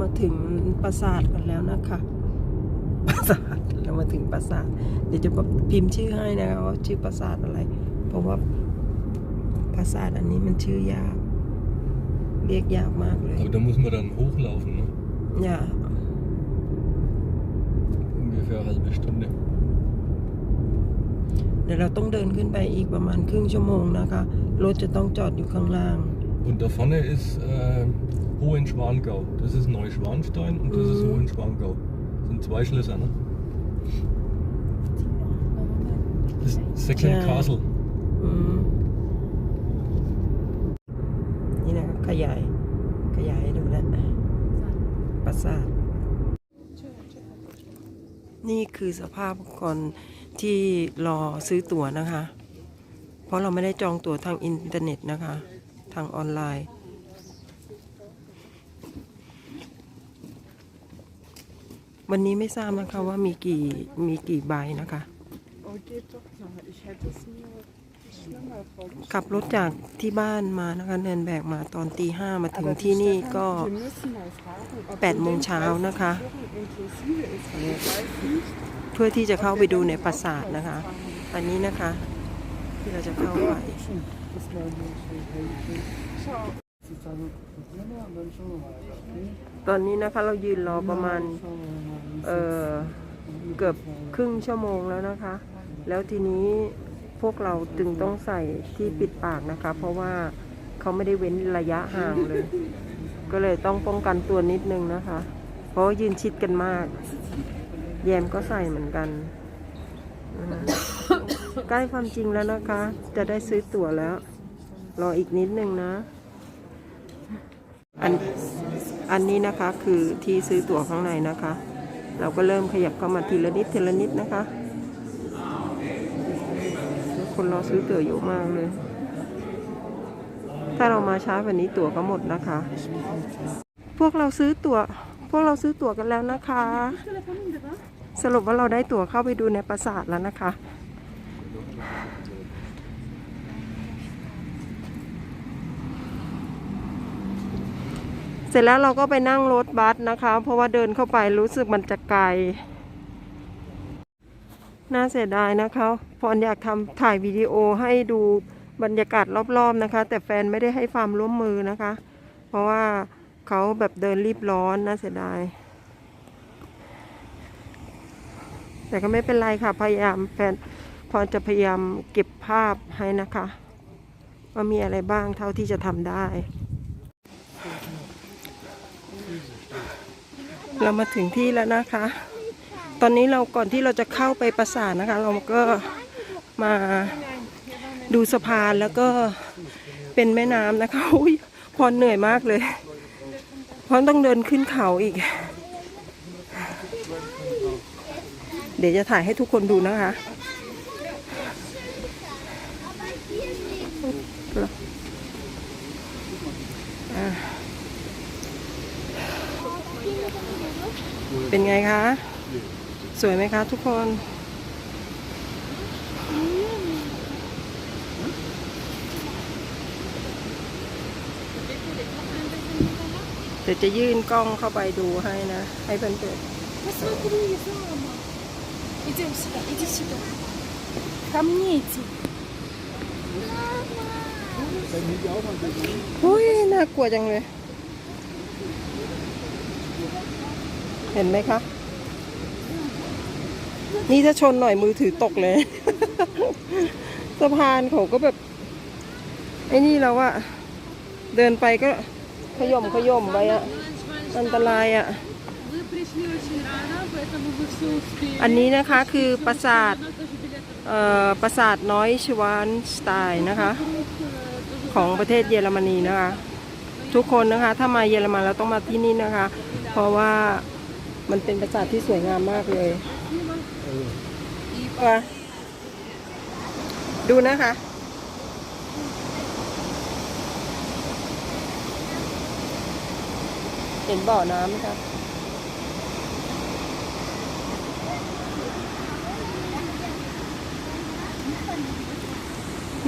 ราสาทกันแล้วนะคะปราสาทเรามาถึงปราสาท เดี๋ยวจะพิมพ์ชื่อให้นะคะว่าชื่อปราสาทอะไร เพราะว่าปราสาทอันนี้มันชื่อยากเรียกยากมากเลย Aber da muss man dann hochlaufen, ne? อย่า Ungefähr eine halbe Stunde. เดี๋ยวเราต้องเดินขึ้นไปอีกประมาณครึ่งชั่วโมงนะคะ รถจะต้องจอดอยู่ข้างล่าง Und da vorne ist äh, Hohenschwangau. Das ist Neuschwanstein und das ist Mhm. Hohenschwangau. Das sind zwei Schlösser, ne? Das ist Second Ja. Castle. อืมนี่นะคะขยาย ขยายให้ดูนะปราสาทนี่คือสภาพก่อนที่รอซื้อตั๋วนะคะ เพราะเราไม่ได้จองตั๋วทางอินเทอร์เน็ตนะคะ ทางออนไลน์ วันนี้ไม่ทราบนะคะว่ามีกี่มีกี่ใบนะคะ ขับรถจากที่บ้านมานะคะเดินแบกมาตอนตีห้ามาถึงที่นี่ก็แปดโมงเช้านะคะ เพื่อที่จะเข้าไปดูในปราสาทนะคะ อันนี้นะคะ ที่เราจะเข้าไป das ตอนนี้นะคะเรายืนรอประมาณ เออเกือบครึ่งชั่วโมงแล้วนะคะ แล้วทีนี้พวกเราจึงต้องใส่ที่ปิดปากนะคะ เพราะว่าเขาไม่ได้เว้นระยะห่างเลย ก็เลยต้องป้องกันตัวนิดนึงนะคะ เพราะว่ายืนชิดกันมาก แยมก็ใส่เหมือนกัน ใกล้ความจริงแล้วนะคะ จะได้ซื้อตั๋วแล้ว รออีกนิดนึงนะ อันอันนี้นะคะคือที่ซื้อตั๋วข้างในนะคะ เราก็เริ่มขยับเข้ามาทีละนิดทีละนิดนะคะ คนรอซื้อตั๋วเยอะมากเลย ถ้าเรามาช้ากว่านี้ตั๋วก็หมดนะคะ พวกเราซื้อตั๋วพวกเราซื้อตั๋วกันแล้วนะคะ สรุปว่าเราได้ตั๋วเข้าไปดูในปราสาทแล้วนะคะ เสร็จแล้วเราก็ไปนั่งรถบัสนะคะ เพราะว่าเดินเข้าไปรู้สึกมันจะไกล น่าเสียดายนะคะพรอยากทำถ่ายวิดีโอให้ดูบรรยากาศรอบๆนะคะ แต่แฟนไม่ได้ให้ความร่วมมือนะคะ เพราะว่าเขาแบบเดินรีบร้อนน่าเสียดาย แต่ก็ไม่เป็นไรค่ะ พยายามแฟนพรจะพยายามเก็บภาพให้นะคะ ว่ามีอะไรบ้างเท่าที่จะทำได้ เรามาถึงที่แล้วนะคะ ตอนนี้เราก่อนที่เราจะเข้าไปปราสาทนะคะ เราก็มาดูสะพานแล้วก็เป็นแม่น้ำนะคะอุ้ยพรเหนื่อยมากเลย เพราะต้องเดินขึ้นเขาอีก เดี๋ยวจะถ่ายให้ทุกคนดูนะคะ เป็นไงคะ สวยไหมคะทุกคนเดี๋ยวจะยื่นกล้องเข้าไปดูให้นะ ให้เพื่อนเปิดทำนี่จิเฮ้ยน่ากลัวจังเลย เห็นไหมคะ นี่ถ้าชนหน่อยมือถือตกเลย สะพานเขาก็แบบ ไอ้นี่เราอะเดินไปก็ขย่มขย่มไปอะอันตรายอะอันนี้นะคะคือปราสาทปราสาทน้อยชวานสไตล์นะคะ ของประเทศเยอรมนีนะคะ ทุกคนนะคะ ถ้ามาเยอรมันเราต้องมาที่นี่นะคะ เพราะว่า มันเป็นปราสาทที่สวยงามมากเลยว่าดูนะคะ เห็นบ่อน้ำไหมคะ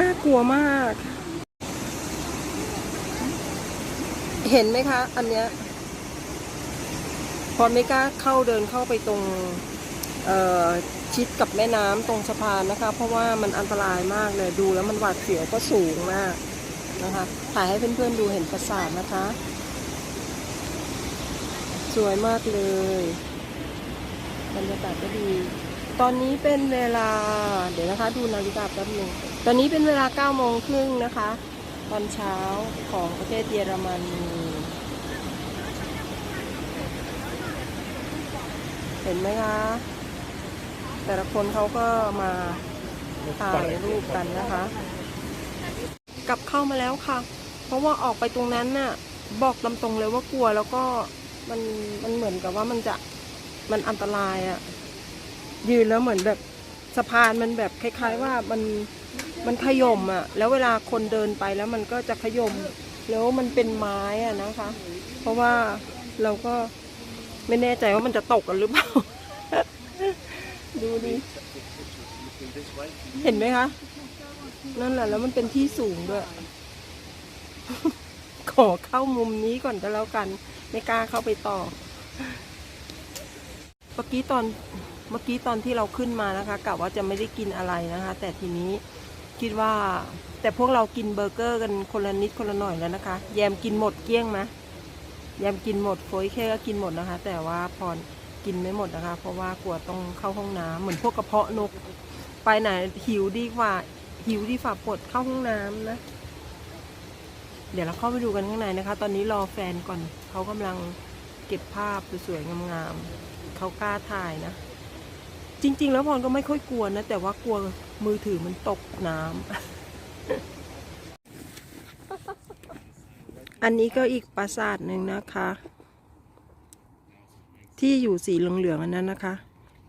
น่ากลัวมาก เห็นไหมคะ อันเนี้ย พพรไม่กล้าเข้าเดินเข้าไปตรงชิดกับแม่น้ำตรงสะพานนะคะ เพราะว่ามันอันตรายมากเลยดูแล้วมันหวาดเสียวก็สูงมากนะคะถ่ายให้เพื่อนๆดูเห็นปราสาทนะคะ สวยมากเลยบรรยากาศก็ดี ตอนนี้เป็นเวลาเดี๋ยวนะคะ ดูนาฬิกาแป๊บนึงตอนนี้เป็นเวลา9โมงครึ่งนะคะ ตอนเช้าของประเทศเยอรมนี เห็นไหมคะ แต่ละคนเขาก็มาถ่ายรูปกันนะคะ กลับเข้ามาแล้วค่ะ เพราะว่าออกไปตรงนั้นน่ะ บอกตามตรงเลยว่ากลัวแล้วก็มันมันเหมือนกับว่ามันจะมันอันตรายอะ่ะ ยืนแล้วเหมือนแบบสะพานมันแบบคล้าย ๆ ว่ามันมันขย่มอะ่ะ แล้วเวลาคนเดินไปแล้วมันก็จะขย่มแล้วมันเป็นไม้อะนะคะ เพราะว่าเราก็ ไม่แน่ใจว่ามันจะตกกันหรือเปล่า ดูดิเห็นไหมคะ นั่นแหละแล้วมันเป็นที่สูงด้วย ขอเข้ามุมนี้ก่อนก็แล้วกัน ไม่กล้าเข้าไปต่อ เมื่อกี้ตอนเมื่อกี้ตอนที่เราขึ้นมานะคะกะว่าจะไม่ได้กินอะไรนะคะ แต่ทีนี้คิดว่า แต่พวกเรากินเบอร์เกอร์กันคนละนิดคนละหน่อยแล้วนะคะ แยมกินหมดเกลี้ยงไหม ยมกินหมดโฟยแค่ก็กินหมดนะคะ แต่ว่าพรกินไม่หมดนะคะ เพราะว่ากลัวต้องเข้าห้องน้ำเหมือนพวกกระเพาะนก ไปไหนหิวดีกว่าหิวดีฝ่าปวดเข้าห้องน้ำนะ เดี๋ยวเราเข้าไปดูกันข้างในนะคะ ตอนนี้รอแฟนก่อนเขากำลังเก็บภาพสวยๆงามๆเขากล้าถ่ายนะ จริง ๆ แล้วพรก็ไม่ค่อยกลัวนะ แต่ว่ากลัวมือถือมันตกน้ำ อันนี้ก็อีกปราสาทหนึ่งนะคะ ที่อยู่สีเหลืองๆอันนั้นนะคะ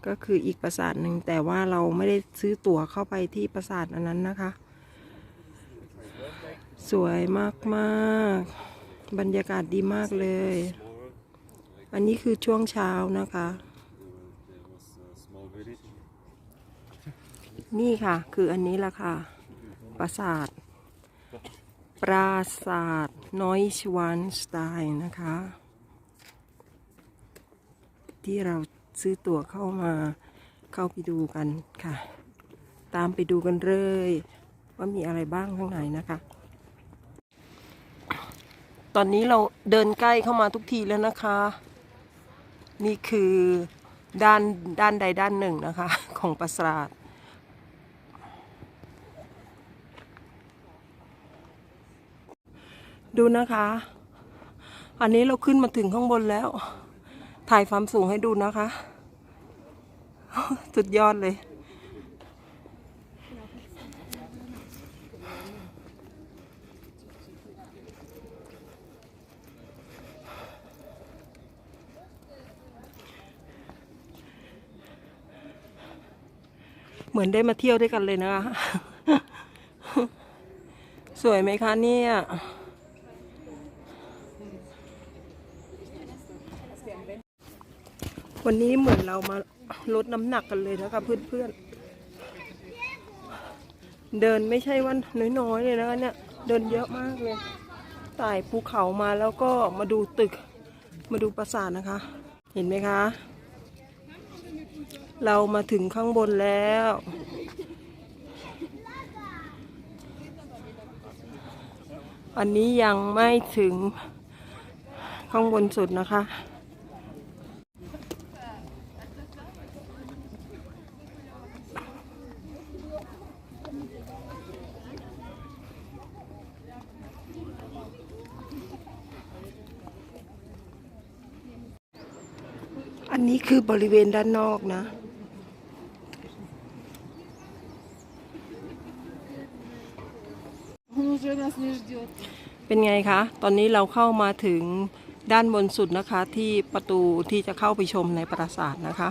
ก็คืออีกปราสาทหนึ่งแต่ว่าเราไม่ได้ซื้อตั๋วเข้าไปที่ปราสาทอันนั้นนะคะ สวยมากๆ บรรยากาศดีมากเลย อันนี้คือช่วงเช้านะคะ นี่ค่ะ คืออันนี้ละค่ะ ปราสาท ปราสาทน้อยชวันสไตน์นะคะ ที่เราซื้อตั๋วเข้ามาเข้าไปดูกันค่ะ ตามไปดูกันเลย ว่ามีอะไรบ้างข้างในนะคะ ตอนนี้เราเดินใกล้เข้ามาทุกทีแล้วนะคะ นี่คือด้านด้านใดด้านหนึ่งนะคะ ของปราสาท ดูนะคะ อันนี้เราขึ้นมาถึงข้างบนแล้ว ถ่ายความสูงให้ดูนะคะ สุดยอดเลย เหมือนได้มาเที่ยวด้วยกันเลยนะคะ สวยไหมคะเนี่ย วันนี้เหมือนเรามาลดน้ำหนักกันเลยนะคะเพื่อนๆ เดินไม่ใช่ว่าน้อยๆเลยนะคะเนี่ยเดินเยอะมากเลยไต่ภูเขามาแล้วก็มาดูตึก มาดูปราสาทนะคะ เห็นไหมคะ เรามาถึงข้างบนแล้ว อันนี้ยังไม่ถึงข้างบนสุดนะคะ อันนี้คือบริเวณด้านนอกนะ เป็นไงคะ ตอนนี้เราเข้ามาถึงด้านบนสุดนะคะที่ประตูที่จะเข้าไปชมในปราสาทนะคะ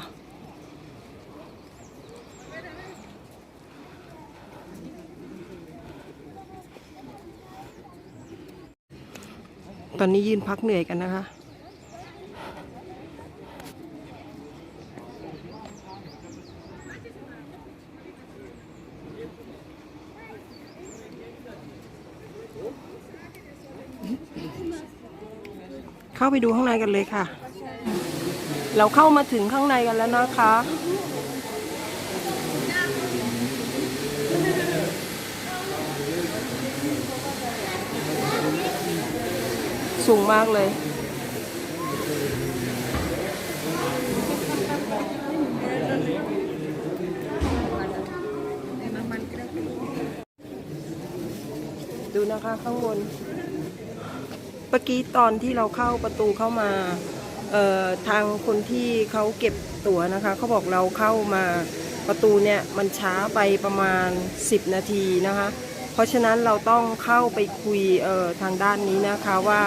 ตอนนี้ยืนพักเหนื่อยกันนะคะ เข้าไปดูข้างในกันเลยค่ะ เราเข้ามาถึงข้างในกันแล้วนะคะ สูงมากเลยดูนะคะข้างบน มื่อกี้ตอนที่เราเข้าประตูเข้ามาทางคนที่เขาเก็บตั๋วนะคะเขาบอกเราเข้ามาประตูเนี่ยมันช้าไปประมาณ 10 นาทีนะคะ เพราะฉะนั้นเราต้องเข้าไปคุยทางด้านนี้นะคะว่า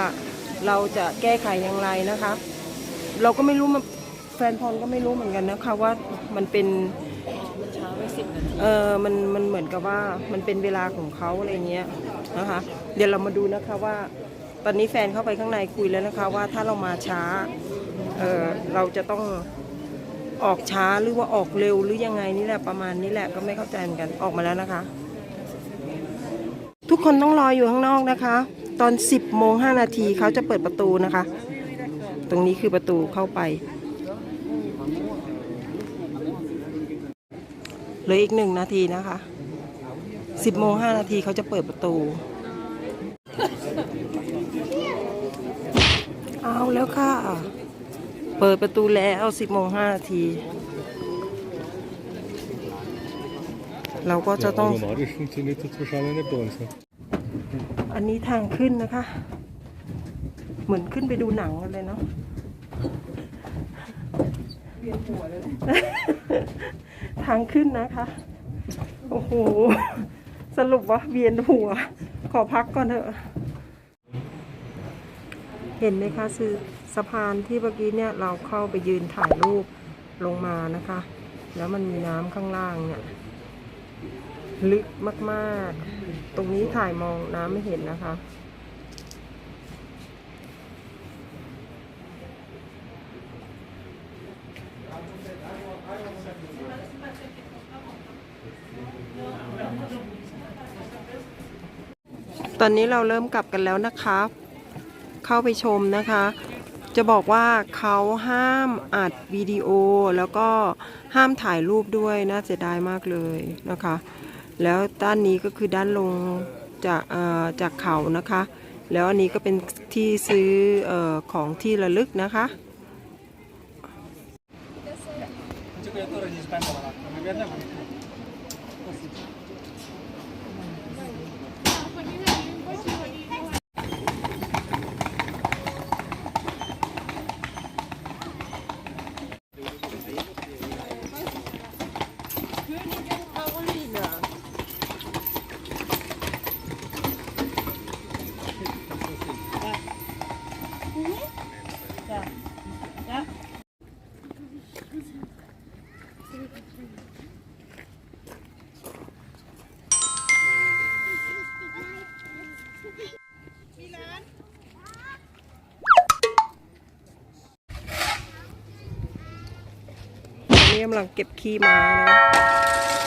เราจะแก้ไขอย่างไรนะคะ เราก็ไม่รู้มันแฟนพรก็ไม่รู้เหมือนกันนะคะว่ามันเป็นช้าไปสิบนาทีเออมันมันเหมือนกับว่ามันเป็นเวลาของเขาอะไรเงี้ยนะคะ เดี๋ยวเรามาดูนะคะว่า ตอนนี้แฟนเข้าไปข้างในคุยแล้วนะคะ ว่าถ้าเรามาช้าเออเราจะต้องออกช้าหรือว่าออกเร็วหรือยังไงนี่แหละประมาณนี้แหละก็ไม่เข้าใจเหมือนกันออกมาแล้วนะคะ ทุกคนต้องรออยู่ข้างนอกนะคะ ตอน 10โมง5นาทีเขาจะเปิดประตูนะคะ ตรงนี้คือประตูเข้าไปเหลืออีกหนึ่งนาทีนะคะสิบโมงห้านาทีเขาจะเปิดประตู เอาแล้วค่ะ เปิดประตูแล้วสิบโมงห้านาที เราก็จะต้อง automatisch funktioniert das wahrscheinlich nicht bei uns. Ne? อันนี้ทางขึ้นนะคะ เหมือนขึ้นไปดูหนังกันเลยเนาะเวียนหัวเลยทางขึ้นนะคะ โอ้โห สรุปว่าเวียนหัว ขอพักก่อนเถอะ เห็นไหมคะคือสะพานที่เมื่อกี้เนี่ยเราเข้าไปยืนถ่ายรูปลงมานะคะ แล้วมันมีน้ำข้างล่างเนี่ยลึกมากๆ ตรงนี้ถ่ายมองน้ำไม่เห็นนะคะ ตอนนี้เราเริ่มกลับกันแล้วนะคะ เข้าไปชมนะคะ จะบอกว่าเขาห้ามอัดวิดีโอแล้วก็ห้ามถ่ายรูปด้วยน่าเสียดายมากเลยนะคะ แล้วด้านนี้ก็คือด้านลงจากเอ่อจากเขานะคะ แล้วอันนี้ก็เป็นที่ซื้อเออของที่ระลึกนะคะ ตอนนี้กำลังเก็บขี้ม้านะ